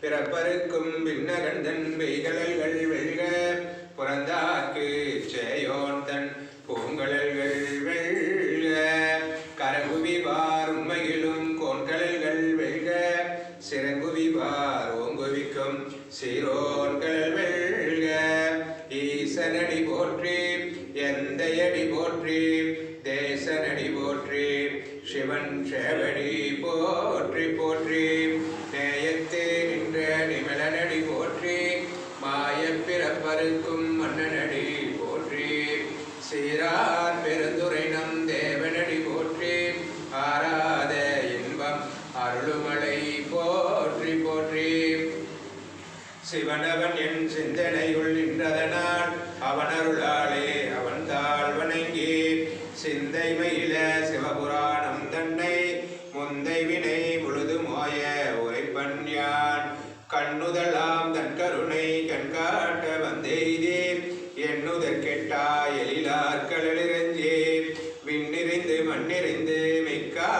பிறப்பருக்கும் விண்ணகந்தன் வெய்கழல்கள் வெல்க புறந்தாக்கு சேயோன் தன் பூங்கழல்கள் வெல்க. கரகுவி பார் உண்மையிலும் கோன்கழல்கள் வெல்க சிறங்குவி பார் ஓங்குவிக்கும் சீரோன்கள் வெல்க. ஈசனடி போற்றி எந்தையடி போற்றி தேசனடி போற்றி சிவன் சேவடி சிவனவன் என் சிந்தனையுள் நின்றதனால் அவன் அருளாலே அவன் தாழ் வணங்கி சிந்தை மயில சிவபுராணம் தன்னை முந்தை வினை முழுதுமோய உரைப்பன் யான். கண்ணுதலாம் தன் கருணை கண்காட்ட வந்தெய்தே எண்ணுதற் கெட்டா எழிலார்களிறஞ்சே விண்ணிறிந்து மண்ணிறிந்து மிக்கா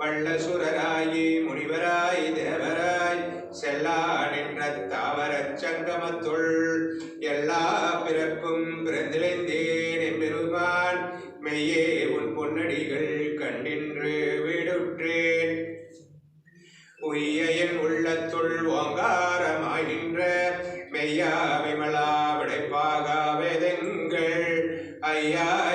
கணங்களாய் முனிவராய் தேவராய் செல்லா நின்ற தாவர சங்கமத்துள். எல்லா பிறப்பும் பிறந்திழைந்தேன் எம்பெருமான் மெய்யே உன் பொன்னடிகள் கண்டின்று வீடுற்றேன். உய்ய என் உள்ளத்துள் ஓங்காரமாய் நின்ற மெய்யா விமலா விடைப்பாக வேதங்கள். ஐயா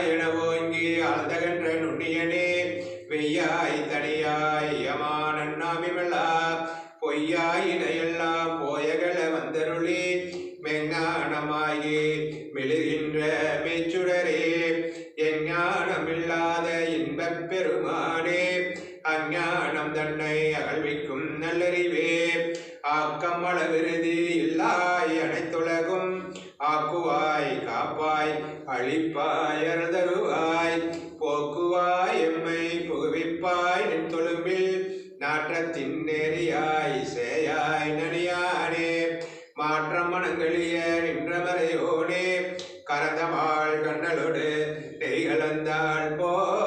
தன்னை அகழ்விக்கும் நல்லறிவே. ஆக்கம் விருதி இல்லாய் அனைத்துலகும். ஆக்குவாய் காப்பாய் அழிப்பாய் அறதருவாய் போக்குவாய் எம்மை புகுவிப்பாய் நின் தொழும்பில் நாற்றத்தின் நெறியாய் சேயாய் நனியானே. மாற்றம் மனங்களிய நின்றமறையோனே. கரந்தமாள் கண்ணலோடு நெய்கலந்தாள் போல.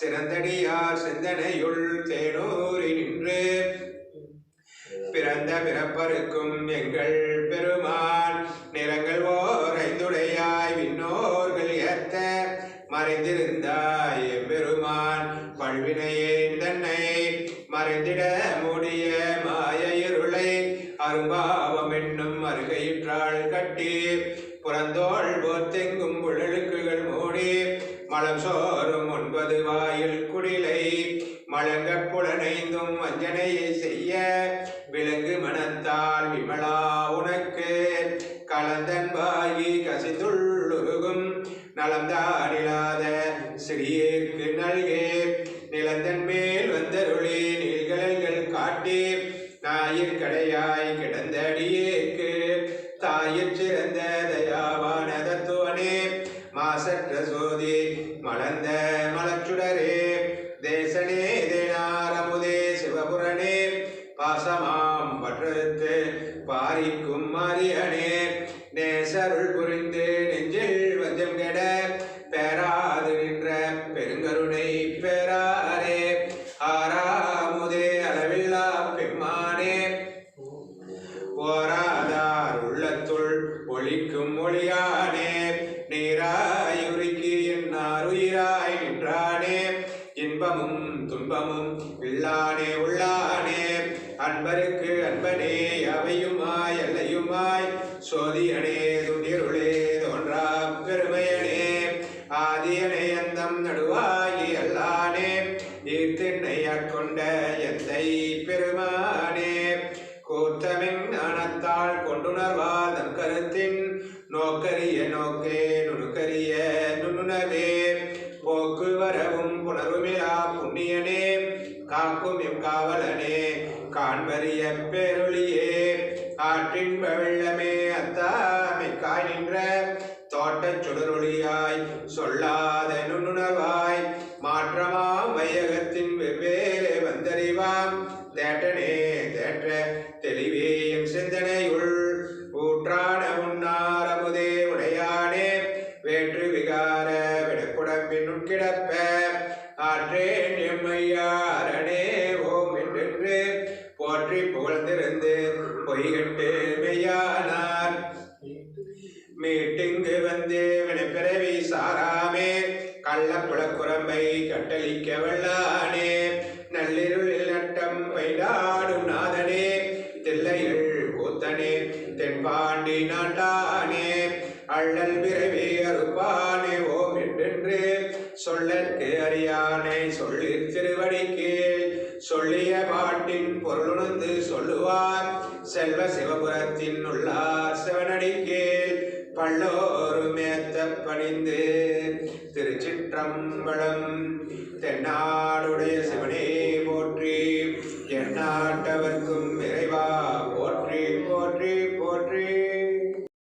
சிறந்தடியார் சிந்தனையுள் தேனூரி நின்று பிறந்த பிறப்பருக்கும் எங்கள் பெருமான். நிறங்கள் ஓர் ஐந்துடையாய் விண்ணோர்கள் ஏத்த மறைந்திருந்தாய் பெருமான். பல்வினையே தன்னை மறைந்திட மூடிய மாய இருளை அரும்பாவம் என்னும் அருகையிற்றாள் கட்டி புறந்தோள் போத்தெங்கும் புழலுக்குகள் மூடி மலம் சோறும் ஒன்பது வாயில் குடிலை. மலங்கப் புலனைந்தும் வஞ்சனையை செய்ய கலந்தால் விமலா உனக்கு. கலந்தன்பாகி கசிந்துள்ளுருகும் நலம்தானிலாத சிறியேற்கு நல்கே நிலந்தன் மேல் வந்தருளி நீள்கழல்கள் காட்டி ஞாயிற்கடையாய் கிடந்த அடியேக்கு தாயிற் சிறந்த பாசமாம் பாரிக்கும் மாரியனே நேசருள் புரிந்து நெஞ்சில் வஞ்சம் கெட பெறாது நின்ற பெருங்கருணை பெறாரே ஆறாமுதே அளவில்லா பெம்மானே. போராதார் உள்ளத்துள் ஒளிக்கும் ஒளியானே. நீராய் உருக்கி என்னார் உயிராய் நின்றானே. இன்பமும் துன்பமும் உள்ளானே உள்ளானே. அன்பருக்கு அன்பனே அவையுமாய் எல்லையுமாய். சோதியனே துணிருளே தோன்றா பெருமையனே. ஆதியனே அந்தம் நடுவாகி அல்லானே. ஈர்த்தென்னை ஆட்கொண்ட எந்தை பெருமானே. கூத்தமின் ஞானத்தால் கொண்டுணர்வா காவலனே காண்பறிய பேரொழியே. ஆற்றின்ப வெள்ளமே அத்தாமைக்காய் நின்ற தோட்டச் சுடரொளியாய் சொல்லாத நுண்ணுணர்வாய். மாற்றமாம் வையகத்தின் வெவ்வேறு வந்தறிவாம். தேட்டனே தேற்ற தெளிவே என் சிந்தனையுள். ஊற்றான உன்னாரமுதே உடையானே. வேற்று விகார விடக்குடம்பின் உட்கிடப்ப பொய்கட்டு மெய்யானார். மீட்டிங்கு வந்து வினைப்பிறவி சாராமே கள்ளப்புலக்குரம்பை கட்டளிக்க வல்லானே. நள்ளிருளில் நட்டம் வைடாடும் நாதனே தில்லையில் கூத்தனே தென்பாண்டி நாட்டானே. அள்ளல் பிறவி அறுப்பானே ஓம் என்றென்று சொல்லற்கு அறியானை சொல்லி திருவடிக்கே. சொல்லிய பாட்டின் பொருளுணர்ந்து சொல்லுவார் செல்வ சிவபுரத்தின் உள்ளார் சிவனடிக்கேல் பல்லோரும் ஏத்த பணிந்து திருச்சிற்றம்பலம் தென்னா